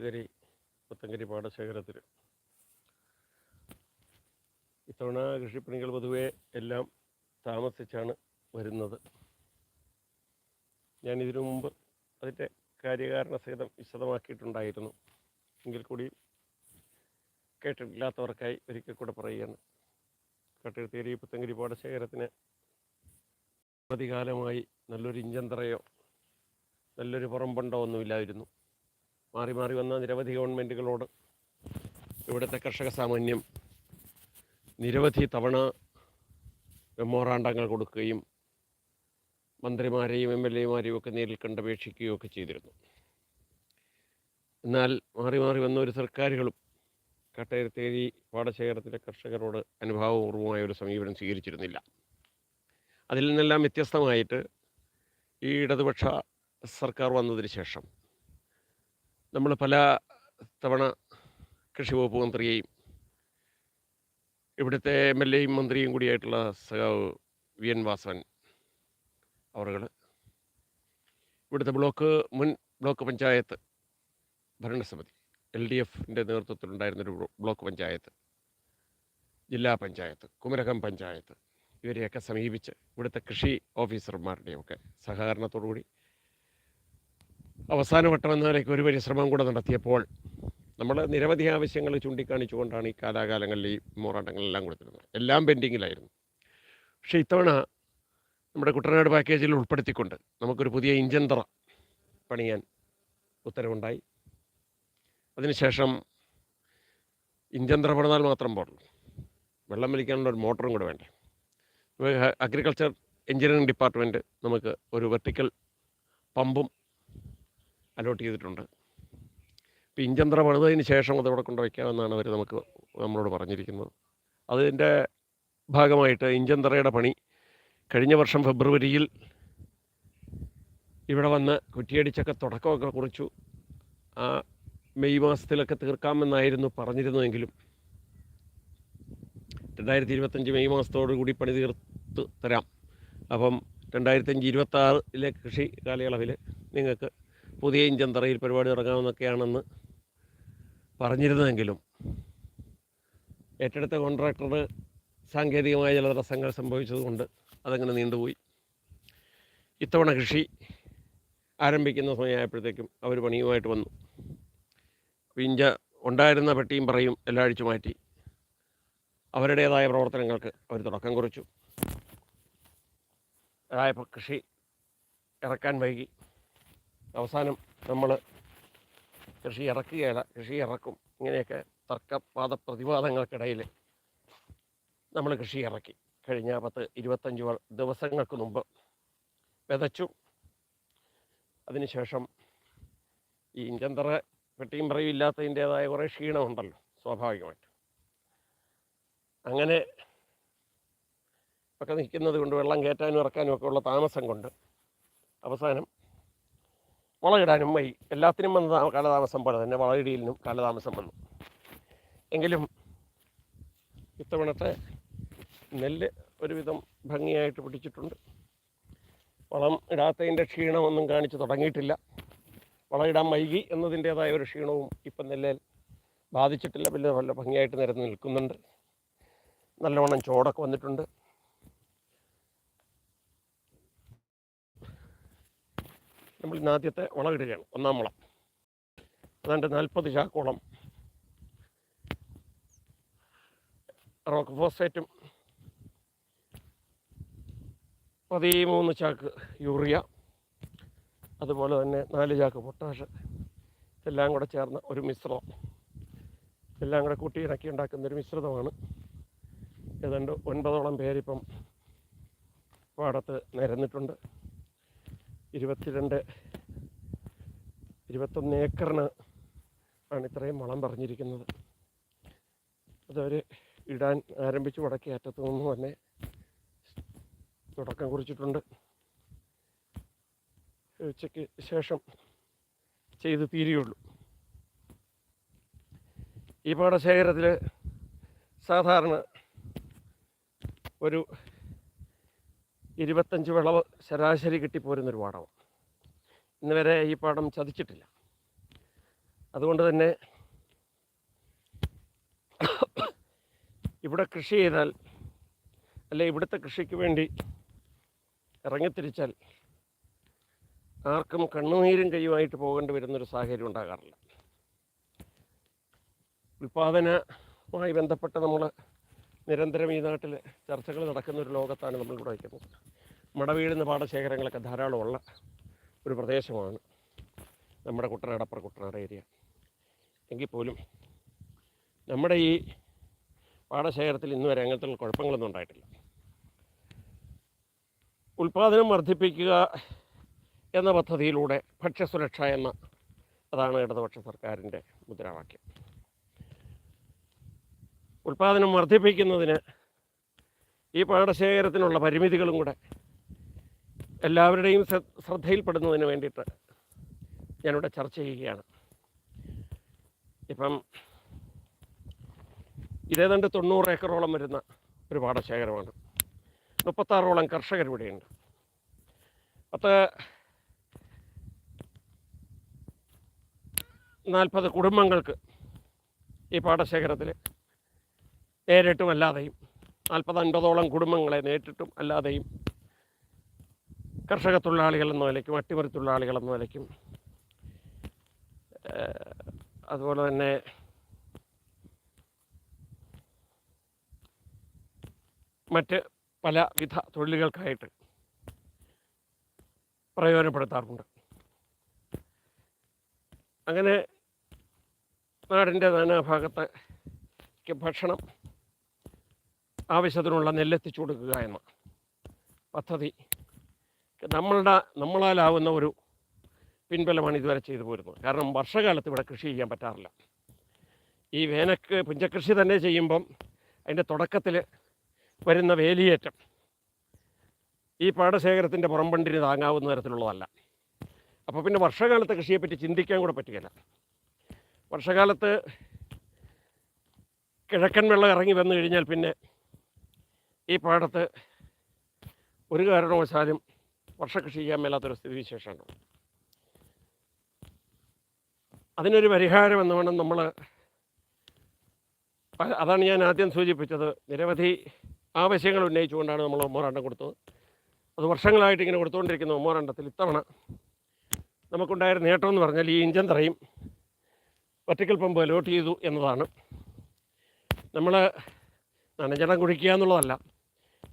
പുത്തങ്കരി പുത്തങ്കരി പാടശേഖരത്തിൽ ഇത്തവണ കൃഷിപ്പണികൾ പൊതുവെ എല്ലാം താമസിച്ചാണ് വരുന്നത്. ഞാൻ ഇതിനു മുമ്പ് അതിന്റെ കാര്യകാരണ സഹിതം വിശദമാക്കിയിട്ടുണ്ടായിരുന്നു. എങ്കിൽ കൂടി കേട്ടിട്ടില്ലാത്തവർക്കായി ഒരിക്കൽ കൂടെ പറയുകയാണ്. കട്ടെഴുത്തേരി പുത്തങ്കരി പാടശേഖരത്തിന് പ്രതികാലമായി നല്ലൊരു ഇഞ്ചന്തറയോ നല്ലൊരു പുറംപണ്ടോ ഒന്നുമില്ലായിരുന്നു. മാറി മാറി വന്ന നിരവധി ഗവൺമെന്റുകളോട് ഇവിടുത്തെ കർഷക സാമാന്യം നിരവധി തവണ മെമ്മോറാണ്ടങ്ങൾ കൊടുക്കുകയും മന്ത്രിമാരെയും എം എൽ എമാരെയും ഒക്കെ നേരിൽ കണ്ടപേക്ഷിക്കുകയും ഒക്കെ ചെയ്തിരുന്നു. എന്നാൽ മാറി മാറി വന്ന ഒരു സർക്കാരുകളും കട്ടയത്തേരി പാടശേഖരത്തിലെ കർഷകരോട് അനുഭാവപൂർവമായ ഒരു സമീപനം സ്വീകരിച്ചിരുന്നില്ല. അതിൽ നിന്നെല്ലാം വ്യത്യസ്തമായിട്ട് ഈ ഇടതുപക്ഷ സർക്കാർ വന്നതിന് ശേഷം നമ്മൾ പല തവണ കൃഷി വകുപ്പ് മന്ത്രിയെയും ഇവിടുത്തെ എം എൽ എയും മന്ത്രിയും കൂടിയായിട്ടുള്ള സഖാവ് വി എൻ വാസവൻ അവറുകൾ ഇവിടുത്തെ ബ്ലോക്ക് മുൻ ബ്ലോക്ക് പഞ്ചായത്ത് ഭരണസമിതി എൽ ഡി എഫിന്റെ നേതൃത്വത്തിലുണ്ടായിരുന്നൊരു ബ്ലോക്ക് പഞ്ചായത്ത് ജില്ലാ പഞ്ചായത്ത് കുമരകം പഞ്ചായത്ത് ഇവരെയൊക്കെ സമീപിച്ച് ഇവിടുത്തെ കൃഷി ഓഫീസർമാരുടെയൊക്കെ സഹകരണത്തോടുകൂടി അവസാനവട്ടം വട്ടം നിലയ്ക്ക് ഒരു പരിശ്രമം കൂടെ നടത്തിയപ്പോൾ നമ്മൾ നിരവധി ആവശ്യങ്ങൾ ചൂണ്ടിക്കാണിച്ചുകൊണ്ടാണ് ഈ കാലാകാലങ്ങളിൽ ഈ മോറാട്ടങ്ങളെല്ലാം കൊടുത്തിരുന്നത്. എല്ലാം പെൻഡിങ്ങിലായിരുന്നു. പക്ഷേ ഇത്തവണ നമ്മുടെ കുട്ടനാട് പാക്കേജിൽ ഉൾപ്പെടുത്തിക്കൊണ്ട് നമുക്കൊരു പുതിയ ഇഞ്ചൻ തറ പണിയാൻ ഉത്തരവുണ്ടായി. അതിനുശേഷം ഇഞ്ചൻ തറ പണിതാൽ മാത്രം പോരല്ലോ വെള്ളം വലിക്കാനുള്ള ഒരു മോട്ടറും കൂടെ വേണ്ടേ. അഗ്രികൾച്ചർ എഞ്ചിനീയറിംഗ് ഡിപ്പാർട്ട്മെന്റ് നമുക്ക് ഒരു വെർട്ടിക്കൽ പമ്പും അലോട്ട് ചെയ്തിട്ടുണ്ട്. ഇപ്പോൾ ഇഞ്ചന്തറ പണിതതിന് ശേഷം അത് കൊണ്ടുവയ്ക്കാമെന്നാണ് കൊണ്ട് അവർ നമുക്ക് നമ്മളോട് പറഞ്ഞിരിക്കുന്നത്. അതിന്റെ ഭാഗമായിട്ട് ഇഞ്ചന്തറയുടെ പണി കഴിഞ്ഞ വർഷം ഫെബ്രുവരിയിൽ ഇവിടെ വന്ന് കുറ്റിയടിച്ചൊക്കെ തുടക്കമൊക്കെ കുറിച്ചു. ആ മെയ് മാസത്തിലൊക്കെ തീർക്കാമെന്നായിരുന്നു പറഞ്ഞിരുന്നതെങ്കിലും രണ്ടായിരത്തി ഇരുപത്തഞ്ച് മെയ് മാസത്തോടു കൂടി പണി തീർത്ത് തരാം. അപ്പം രണ്ടായിരത്തഞ്ച് ഇരുപത്താറിലെ കൃഷി കാലയളവിൽ നിങ്ങൾക്ക് പുതിയ ഇഞ്ചൻ തറയിൽ പരിപാടി തുടങ്ങാമെന്നൊക്കെയാണെന്ന് പറഞ്ഞിരുന്നെങ്കിലും ഏറ്റെടുത്ത കോൺട്രാക്ടർ സാങ്കേതികമായ ചില തടസ്സങ്ങൾ സംഭവിച്ചതുകൊണ്ട് അതങ്ങനെ നീണ്ടുപോയി. ഇത്തവണ കൃഷി ആരംഭിക്കുന്ന സമയമായപ്പോഴത്തേക്കും അവർ പണിയുമായിട്ട് വന്നു. ഇഞ്ച ഉണ്ടായിരുന്ന പെട്ടിയും പറയും എല്ലാം അഴിച്ചു മാറ്റി. അവരുടേതായ പ്രവർത്തനങ്ങൾക്ക് അവർ തുടക്കം കുറിച്ചു. അതായപ്പോൾ കൃഷി ഇറക്കാൻ വൈകി. അവസാനം നമ്മൾ കൃഷി ഇറക്കുകയില്ല കൃഷി ഇറക്കും. ഇങ്ങനെയൊക്കെ തർക്കവാദ പ്രതിവാദങ്ങൾക്കിടയിൽ നമ്മൾ കൃഷി ഇറക്കി. കഴിഞ്ഞ പത്ത് ഇരുപത്തഞ്ച് ദിവസങ്ങൾക്ക് മുമ്പ് വിതച്ചു. അതിനുശേഷം ഈ ഇഞ്ചന്തറ പെട്ടിയും പറയും ഇല്ലാത്തതിന്റേതായ കുറേ ക്ഷീണമുണ്ടല്ലോ സ്വാഭാവികമായിട്ട്. അങ്ങനെ ഒക്കെ നിൽക്കുന്നത് കൊണ്ട് വെള്ളം കയറ്റാനും ഇറക്കാനും ഒക്കെ ഉള്ള താമസം കൊണ്ട് അവസാനം വളമിടാനും വൈ എല്ലാത്തിനും വന്ന കാലതാമസം പോലെ തന്നെ വളയിടയിലും കാലതാമസം വന്നു. എങ്കിലും ഇത്തവണത്തെ നെല്ല് ഒരുവിധം ഭംഗിയായിട്ട് പിടിച്ചിട്ടുണ്ട്. വളം ഇടാത്തതിന്റെ ക്ഷീണമൊന്നും കാണിച്ച് തുടങ്ങിയിട്ടില്ല. വളമിടാൻ വൈകി എന്നതിന്റേതായ ഒരു ക്ഷീണവും ഇപ്പം നെല്ല് ബാധിച്ചിട്ടില്ല. പിന്നെ നല്ല ഭംഗിയായിട്ട് നിരന്ന് നിൽക്കുന്നുണ്ട്. നല്ലവണ്ണം ചോടൊക്കെ വന്നിട്ടുണ്ട്. നമ്മൾ ഇന്ന് ആദ്യത്തെ വളം ഇടുകയാണ് ഒന്നാം വളം അതാണ്ട് നാൽപ്പത് ചാക്കോളം റോക്ക് ഫോസ്ഫേറ്റും പതിമൂന്ന് ചാക്ക് യൂറിയ അതുപോലെ തന്നെ നാല് ചാക്ക് പൊട്ടാഷ് ഇതെല്ലാം കൂടെ ചേർന്ന ഒരു മിശ്രം എല്ലാം കൂടെ കൂട്ടി ഇണക്കി ഉണ്ടാക്കുന്ന ഒരു മിശ്രിതമാണ്. ഏതാണ്ട് ഒൻപതോളം പേരിപ്പം പാടത്ത് നിരന്നിട്ടുണ്ട്. ഇരുപത്തിരണ്ട് ഇരുപത്തൊന്ന് ഏക്കറിന് ആണ് ഇത്രയും വളം പറഞ്ഞിരിക്കുന്നത്. അതവർ ഇടാൻ ആരംഭിച്ച് വടക്കേ അറ്റത്തു നിന്ന് തന്നെ തുടക്കം കുറിച്ചിട്ടുണ്ട്. ഉച്ചയ്ക്ക് ശേഷം ചെയ്ത് തീരുകയുള്ളൂ. ഈ പാടശേഖരത്തിൽ സാധാരണ ഒരു ഇരുപത്തഞ്ച് വിളവ് ശരാശരി കിട്ടിപ്പോരുന്നൊരു പാടമാണ് ഇന്ന് വരെ ഈ പാടം ചതിച്ചിട്ടില്ല. അതുകൊണ്ട് തന്നെ ഇവിടെ കൃഷി ചെയ്താൽ അല്ലെ ഇവിടുത്തെ കൃഷിക്ക് വേണ്ടി ഇറങ്ങിത്തിരിച്ചാൽ ആർക്കും കണ്ണുനീരും കൈയുമായിട്ട് പോകേണ്ടി വരുന്നൊരു സാഹചര്യം ഉണ്ടാകാറില്ല. ഉൽപാദനവുമായി ബന്ധപ്പെട്ട് നമ്മൾ നിരന്തരം ഈ നാട്ടിൽ ചർച്ചകൾ നടക്കുന്ന ഒരു ലോകത്താണ് നമ്മളിവിടെ വയ്ക്കുന്നത്. മട വീഴുന്ന പാടശേഖരങ്ങളൊക്കെ ധാരാളമുള്ള ഒരു പ്രദേശമാണ് നമ്മുടെ കുട്ടനാട് അപ്പുറ കുട്ടനാട് ഏരിയ. എങ്കിൽ പോലും നമ്മുടെ ഈ പാടശേഖരത്തിൽ ഇന്ന് വരെ അങ്ങനത്തെ കുഴപ്പങ്ങളൊന്നും ഉണ്ടായിട്ടില്ല. ഉൽപാദനം വർദ്ധിപ്പിക്കുക എന്ന പദ്ധതിയിലൂടെ ഭക്ഷ്യസുരക്ഷ എന്ന അതാണ് ഇടതുപക്ഷ സർക്കാരിന്റെ മുദ്രാവാക്യം. ഉൽപാദനം വർദ്ധിപ്പിക്കുന്നതിന് ഈ പാടശേഖരത്തിനുള്ള പരിമിതികളും കൂടെ എല്ലാവരുടെയും ശ്ര- ശ്രദ്ധയിൽപ്പെടുന്നതിന് വേണ്ടിയിട്ട് ഞാനിവിടെ ചർച്ച ചെയ്യുകയാണ്. ഇപ്പം ഇതേതാണ്ട് തൊണ്ണൂറ് ഏക്കറോളം വരുന്ന ഒരു പാടശേഖരമാണ്. മുപ്പത്താറോളം കർഷകർ ഇവിടെയുണ്ട്. പത്ത് നാൽപ്പത് കുടുംബങ്ങൾക്ക് ഈ പാടശേഖരത്തിൽ നേരിട്ടും അല്ലാതെയും നാൽപ്പത് അൻപതോളം കുടുംബങ്ങളെ നേരിട്ടും അല്ലാതെയും കർഷക തൊഴിലാളികൾ എന്ന നിലയ്ക്കും അട്ടിമറി തൊഴിലാളികൾ എന്ന നിലയ്ക്കും അതുപോലെ തന്നെ മറ്റ് പല വിധ തൊഴിലുകൾക്കായിട്ട് പ്രയോജനപ്പെടുത്താറുണ്ട്. അങ്ങനെ നാടിന്റെ ഭാഗത്തെ ഭക്ഷണം ആവശ്യത്തിനുള്ള നെല്ലെത്തിച്ചു കൊടുക്കുക എന്ന പദ്ധതി നമ്മളുടെ നമ്മളാലാവുന്ന ഒരു പിൻബലമാണ് ഇതുവരെ ചെയ്തു പോരുന്നത്. കാരണം വർഷകാലത്ത് ഇവിടെ കൃഷി ചെയ്യാൻ പറ്റാറില്ല. ഈ വേനക്ക് പുഞ്ചകൃഷി തന്നെ ചെയ്യുമ്പം അതിന്റെ തുടക്കത്തിൽ വരുന്ന വേലിയേറ്റം ഈ പാടശേഖരത്തിന്റെ പുറംപണ്ടിന് താങ്ങാവുന്ന തരത്തിലുള്ളതല്ല. അപ്പോൾ പിന്നെ വർഷകാലത്തെ കൃഷിയെപ്പറ്റി ചിന്തിക്കാൻ കൂടെ പറ്റുകയില്ല. വർഷകാലത്ത് കിഴക്കൻ വെള്ളം ഇറങ്ങി വന്നു കഴിഞ്ഞാൽ പിന്നെ ഈ പാടത്ത് ഒരു കാരണവശാലും വർഷകൃഷി ചെയ്യാൻ മേലാത്തൊരു സ്ഥിതിവിശേഷമാണ് അതിനൊരു പരിഹാരം എന്ന് വേണം നമ്മൾ അതാണ് ഞാൻ ആദ്യം സൂചിപ്പിച്ചത്. നിരവധി ആവശ്യങ്ങൾ ഉന്നയിച്ചുകൊണ്ടാണ് നമ്മൾ മെമ്മോറാണ്ടം കൊടുത്തത്. അത് വർഷങ്ങളായിട്ട് ഇങ്ങനെ കൊടുത്തുകൊണ്ടിരിക്കുന്ന മെമ്മോറാണ്ടത്തിൽ ഇത്തവണ നമുക്കുണ്ടായ നേട്ടം എന്ന് പറഞ്ഞാൽ ഈ ഇഞ്ചൻ തറയും ഒറ്റക്കൽ പമ്പ് അലോട്ട് ചെയ്തു എന്നതാണ്. നമ്മൾ നനജടം കുഴിക്കുക എന്നുള്ളതല്ല.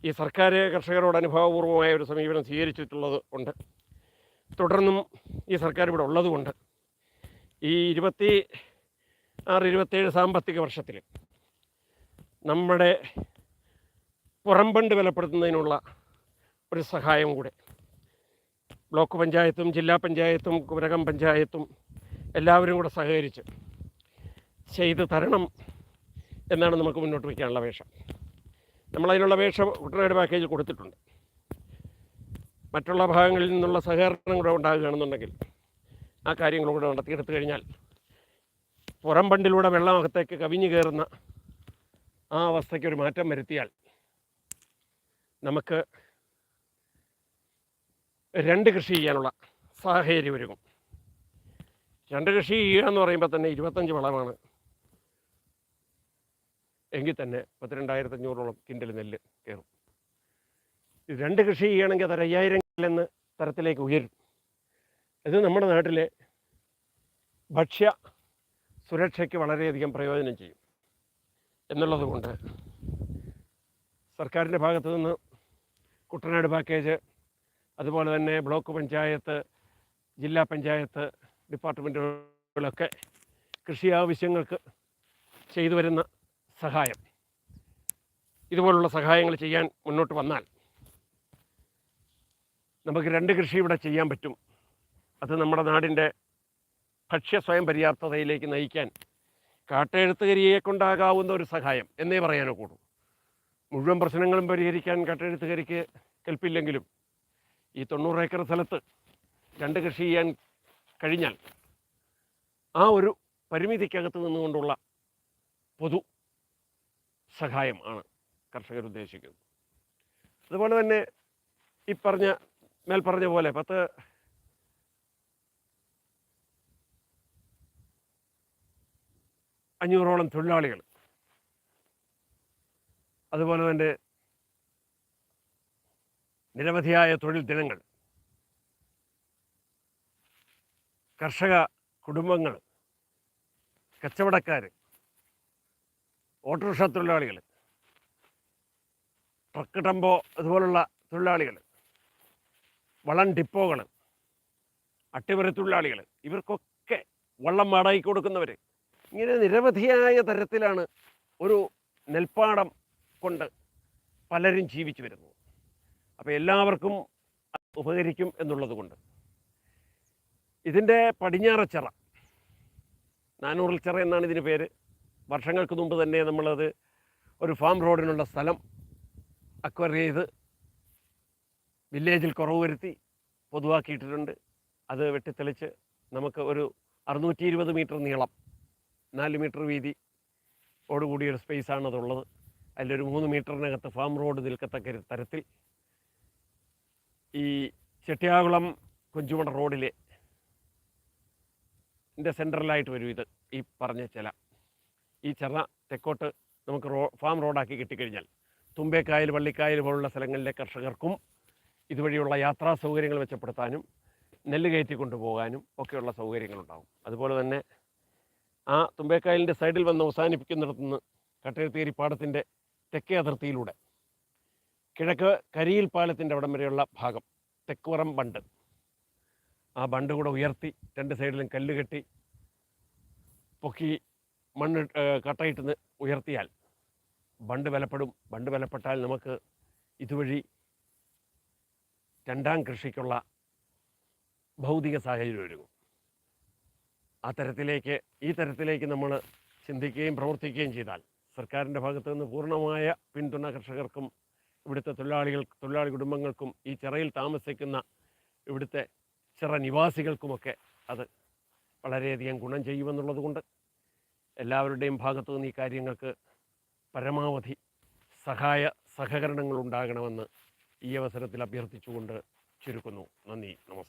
ഈ സർക്കാർ കർഷകരോട് അനുഭവപൂർവമായ ഒരു സമീപനം സ്വീകരിച്ചിട്ടുള്ളത് കൊണ്ട് തുടർന്നും ഈ സർക്കാർ ഇവിടെ ഉള്ളതുകൊണ്ട് ഈ ഇരുപത്തി ആറ് ഇരുപത്തേഴ് സാമ്പത്തിക വർഷത്തിൽ നമ്മുടെ പുറംപണ്ട് ബലപ്പെടുത്തുന്നതിനുള്ള ഒരു സഹായം കൂടെ. ബ്ലോക്ക് പഞ്ചായത്തും ജില്ലാ പഞ്ചായത്തും കുമരകം പഞ്ചായത്തും എല്ലാവരും കൂടെ സഹകരിച്ച് ചെയ്ത് തരണം എന്നാണ് നമുക്ക് മുന്നോട്ട് വയ്ക്കാനുള്ള അപേക്ഷ. നമ്മളതിനുള്ള അപേക്ഷ കുട്ടനാട് പാക്കേജിൽ കൊടുത്തിട്ടുണ്ട്. മറ്റുള്ള ഭാഗങ്ങളിൽ നിന്നുള്ള സഹകരണം കൂടെ ഉണ്ടാകുകയാണെന്നുണ്ടെങ്കിൽ ആ കാര്യങ്ങളൂടെ നടത്തിയെടുത്തു കഴിഞ്ഞാൽ പുറം പണ്ടിലൂടെ വെള്ളമകത്തേക്ക് കവിഞ്ഞു കയറുന്ന ആ അവസ്ഥയ്ക്ക് ഒരു മാറ്റം വരുത്തിയാൽ നമുക്ക് രണ്ട് കൃഷി ചെയ്യാനുള്ള സാഹചര്യം ഒരുങ്ങും. രണ്ട് കൃഷി ചെയ്യുക എന്ന് പറയുമ്പോൾ തന്നെ ഇരുപത്തഞ്ച് വളമാണ്. എങ്കിൽ തന്നെ പത്തിരണ്ടായിരത്തഞ്ഞൂറോളം കിൻഡൽ നെല്ല് കയറും. രണ്ട് കൃഷി ചെയ്യണമെങ്കിൽ അത് അയ്യായിരം എന്ന തരത്തിലേക്ക് ഉയരും. ഇത് നമ്മുടെ നാട്ടിലെ ഭക്ഷ്യ സുരക്ഷയ്ക്ക് വളരെയധികം പ്രയോജനം ചെയ്യും. എന്നുള്ളതുകൊണ്ട് സർക്കാരിന്റെ ഭാഗത്തു നിന്ന് കുട്ടനാട് പാക്കേജ് അതുപോലെ തന്നെ ബ്ലോക്ക് പഞ്ചായത്ത് ജില്ലാ പഞ്ചായത്ത് ഡിപ്പാർട്ട്മെന്റുകളൊക്കെ കൃഷി ആവശ്യങ്ങൾക്ക് ചെയ്തു വരുന്ന സഹായം. ഇതുപോലുള്ള സഹായങ്ങൾ ചെയ്യാൻ മുന്നോട്ട് വന്നാൽ നമുക്ക് രണ്ട് കൃഷി ഇവിടെ ചെയ്യാൻ പറ്റും. അത് നമ്മുടെ നാടിന്റെ ഭക്ഷ്യ സ്വയം പര്യാപ്തതയിലേക്ക് നയിക്കാൻ കാട്ടെഴുത്തുകരിയെ കൊണ്ടാകാവുന്ന ഒരു സഹായം എന്നേ പറയാനോ കൂടും. മുഴുവൻ പ്രശ്നങ്ങളും പരിഹരിക്കാൻ കാട്ടെഴുത്തുകരിക്ക് കൽപ്പില്ലെങ്കിലും ഈ തൊണ്ണൂറ് ഏക്കർ സ്ഥലത്ത് രണ്ട് കൃഷി ചെയ്യാൻ കഴിഞ്ഞാൽ ആ ഒരു പരിമിതിക്കകത്ത് നിന്നുകൊണ്ടുള്ള പൊതു സഹായം ആണ് കർഷകർ ഉദ്ദേശിക്കുന്നത്. അതുപോലെ തന്നെ ഈ പറഞ്ഞ മേൽപ്പറഞ്ഞ പോലെ പത്ത് അഞ്ഞൂറോളം തൊഴിലാളികൾ അതുപോലെ തന്നെ നിരവധിയായ തൊഴിൽ ദിനങ്ങൾ കർഷക കുടുംബങ്ങൾ കച്ചവടക്കാർ ഓട്ടോറിക്ഷ തൊഴിലാളികൾ ട്രക്ക് ടെമ്പോ അതുപോലുള്ള തൊഴിലാളികൾ വളം ഡിപ്പോകൾ അട്ടിമറി തൊഴിലാളികൾ ഇവർക്കൊക്കെ വള്ളം വാടകയ്ക്ക് കൊടുക്കുന്നവർ ഇങ്ങനെ നിരവധിയായ തരത്തിലാണ് ഒരു നെൽപ്പാടം കൊണ്ട് പലരും ജീവിച്ചു വരുന്നത്. അപ്പോൾ എല്ലാവർക്കും ഉപകരിക്കും എന്നുള്ളത് കൊണ്ട്. ഇതിന്റെ പടിഞ്ഞാറച്ചിറ. നാനൂറിൽ ചിറ എന്നാണ് ഇതിന് പേര്. വർഷങ്ങൾക്ക് മുമ്പ് തന്നെ നമ്മളത് ഒരു ഫാം റോഡിനുള്ള സ്ഥലം അക്വയർ ചെയ്ത് വില്ലേജിൽ കുറവ് വരുത്തി പൊതുവാക്കിയിട്ടിട്ടുണ്ട്. അത് വെട്ടിത്തെളിച്ച് നമുക്ക് ഒരു അറുന്നൂറ്റി ഇരുപത് മീറ്റർ നീളം നാല് മീറ്റർ വീതി ഓടുകൂടിയൊരു സ്പേസാണതുള്ളത് അതിലൊരു മൂന്ന് മീറ്ററിനകത്ത് ഫാം റോഡ് നിൽക്കത്തക്ക തരത്തിൽ ഈ ചെട്ടിയാകുളം കൊഞ്ചുമണ റോഡിലെ എന്റെ സെൻട്രലായിട്ട് വരും ഇത് ഈ പറഞ്ഞ ചില. ഈ ചെറ തെക്കോട്ട് നമുക്ക് റോ ഫാം റോഡാക്കി കിട്ടിക്കഴിഞ്ഞാൽ തുമ്പേക്കായൽ വള്ളിക്കായൽ പോലുള്ള സ്ഥലങ്ങളിലെ കർഷകർക്കും ഇതുവഴിയുള്ള യാത്രാ സൗകര്യങ്ങൾ മെച്ചപ്പെടുത്താനും നെല്ല് കയറ്റി കൊണ്ടുപോകാനും ഒക്കെയുള്ള സൗകര്യങ്ങളുണ്ടാകും. അതുപോലെ തന്നെ ആ തുമ്പേക്കായലിന്റെ സൈഡിൽ വന്ന് അവസാനിപ്പിക്കുന്നിടത്തു നിന്ന് കട്ടയത്തേരി പാടത്തിന്റെ തെക്കേ അതിർത്തിയിലൂടെ കിഴക്ക് കരിയിൽ പാലത്തിന്റെ അവിടം വരെയുള്ള ഭാഗം തെക്കുറം ബണ്ട്. ആ ബണ്ട് കൂടെ ഉയർത്തി രണ്ട് സൈഡിലും കല്ല് കെട്ടി പൊക്കി മണ്ണ് കട്ടയിട്ട് ഉയർത്തിയാൽ ബണ്ട് ബലപ്പെടും. ബണ്ട് ബലപ്പെട്ടാൽ നമുക്ക് ഇതുവഴി രണ്ടാം കൃഷിക്കുള്ള ഭൗതിക സാഹചര്യം ഒരുങ്ങും. ആ തരത്തിലേക്ക് ഈ തരത്തിലേക്ക് നമ്മൾ ചിന്തിക്കുകയും പ്രവർത്തിക്കുകയും ചെയ്താൽ സർക്കാരിന്റെ ഭാഗത്തു നിന്ന് പൂർണമായ പിന്തുണ കർഷകർക്കും ഇവിടുത്തെ തൊഴിലാളികൾ തൊഴിലാളി കുടുംബങ്ങൾക്കും ഈ ചിറയിൽ താമസിക്കുന്ന ഇവിടുത്തെ ചിറ നിവാസികൾക്കുമൊക്കെ അത് വളരെയധികം ഗുണം ചെയ്യുമെന്നുള്ളത് കൊണ്ട് എല്ലാവരുടെയും ഭാഗത്തു നിന്ന് ഈ കാര്യങ്ങൾക്ക് പരമാവധി സഹായ സഹകരണങ്ങൾ ഉണ്ടാകണമെന്ന് ഈ അവസരത്തിൽ അഭ്യർത്ഥിച്ചുകൊണ്ട് ചുരുക്കുന്നു. നന്ദി നമസ്കാരം.